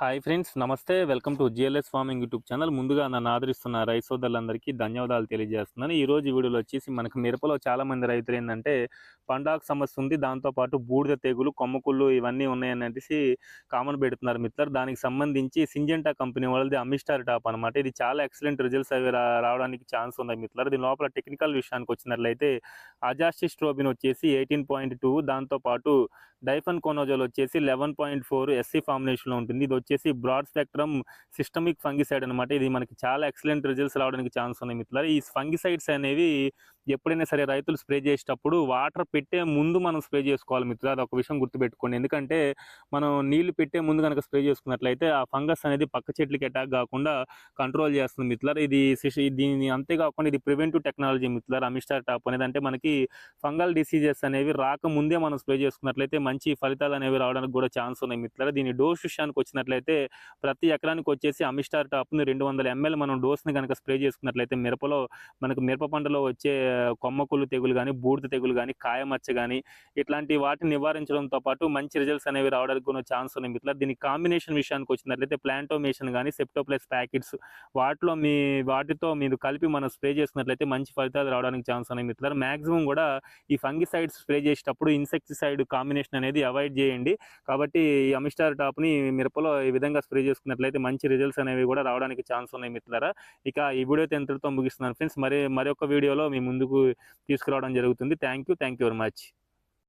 Hi friends నమస్తే. Welcome to GLS farming YouTube channel ముందుగా నన్ను ఆదరిస్తున్న రైతు ధన్యవాదాలు తెలియజేస్తున్నాను. ఈ రోజు వీడియోలో వచ్చేసి మనకు మిరపలో చాలా మంది రైతులు ఏంటంటే పండాకు సమస్య ఉంది. దాంతోపాటు బూడిద తెగులు కొమ్మకుళ్ళు ఇవన్నీ ఉన్నాయని అనేసి కామన్ పెడుతున్నారు మిత్రులు. దానికి సంబంధించి సింజెంటా కంపెనీ వాళ్ళది అమిస్టార్ టాప్ అనమాట ఇది చాలా ఎక్సలెంట్ రిజల్ట్స్ అవి రావడానికి ఛాన్స్ ఉన్నాయి మిత్రులు దీని లోపల టెక్నికల్ విషయానికి వచ్చినట్లయితే అజాస్టిస్ట్రోబిన్ వచ్చేసి ఎయిటీన్ పాయింట్ టూ దాంతోపాటు డైఫన్ కోనోజోల్ వచ్చేసి లెవెన్ పాయింట్ ఫోర్ ఎస్సీ ఫార్మినేషన్లో ఉంటుంది. ఇది వచ్చేసి బ్రాడ్ స్పెక్ట్రమ్ సిస్టమిక్ ఫంగిసైడ్ అనమాట ఇది మనకి చాలా ఎక్సలెంట్ రిజల్ట్స్ రావడానికి ఛాన్స్ ఉన్నాయి మిత్రులారా. ఈ ఫంగిసైడ్స్ అనేవి ఎప్పుడైనా సరే రైతులు స్ప్రే చేసేటప్పుడు వాటర్ పెట్టే ముందు మనం స్ప్రే చేసుకోవాలి మిత్రులు అది ఒక విషయం గుర్తుపెట్టుకోండి. ఎందుకంటే మనం నీళ్ళు పెట్టే ముందు కనుక స్ప్రే చేసుకున్నట్లయితే ఆ ఫంగస్ అనేది పక్క చెట్లకి అటాక్ కాకుండా కంట్రోల్ చేస్తుంది మిత్రులారా. ఇది దీని అంతేకాకుండా ఇది ప్రివెంటివ్ టెక్నాలజీ మిత్రులారా. అమిస్టార్ టాప్ అనేది అంటే మనకి ఫంగల్ డిసీజెస్ అనేవి రాకముందే మనం స్ప్రే చేసుకున్నట్లయితే మంచి ఫలితాలు అనేవి రావడానికి కూడా ఛాన్స్ ఉన్నాయి మిత్రులారా. దీని డోస్ విషయానికి వచ్చినట్లయితే ప్రతి ఎకరానికి వచ్చేసి అమిస్టార్ టాప్ని రెండు వందల ఎంఎల్ మనం డోస్ని కనుక స్ప్రే చేసుకున్నట్లయితే మిరపలో మనకు మిరప పంటలో వచ్చే కొమ్మకులు తెగులు కానీ బూడిద తెగులు కానీ కాయమచ్చ కానీ ఇట్లాంటి వాటిని నివారించడంతో పాటు మంచి రిజల్ట్స్ అనేవి రావడానికి కూడా ఛాన్స్ ఉన్నాయి మిత్ర దీని కాంబినేషన్ విషయానికి వచ్చినట్లయితే ప్లాంటోమేషన్ కానీ సెప్టోప్లస్ ప్యాకెట్స్ వాటిలో మీ వాటితో మీరు కలిపి మనం స్ప్రే చేసినట్లయితే మంచి ఫలితాలు రావడానికి ఛాన్స్ ఉన్నాయి మిత్రులారా. మ్యాక్సిమం కూడా ఈ ఫంగిసైడ్స్ స్ప్రే చేసేటప్పుడు ఇన్సెక్టిసైడ్ కాంబినేషన్ అనేది అవాయిడ్ చేయండి. కాబట్టి ఈ అమిస్టార్ టాప్ని మిరపలో ఈ విధంగా స్ప్రే చేసుకున్నట్లయితే మంచి రిజల్ట్స్ అనేవి కూడా రావడానికి ఛాన్స్ ఉన్నాయి మిత్రులారా. ఇక ఈ వీడియో ఎంతటితో ముగిస్తున్నాను ఫ్రెండ్స్. మరి మరొక వీడియోలో మీ ముందు ముందుకు తీసుకురావడం జరుగుతుంది. Thank you thank you very much.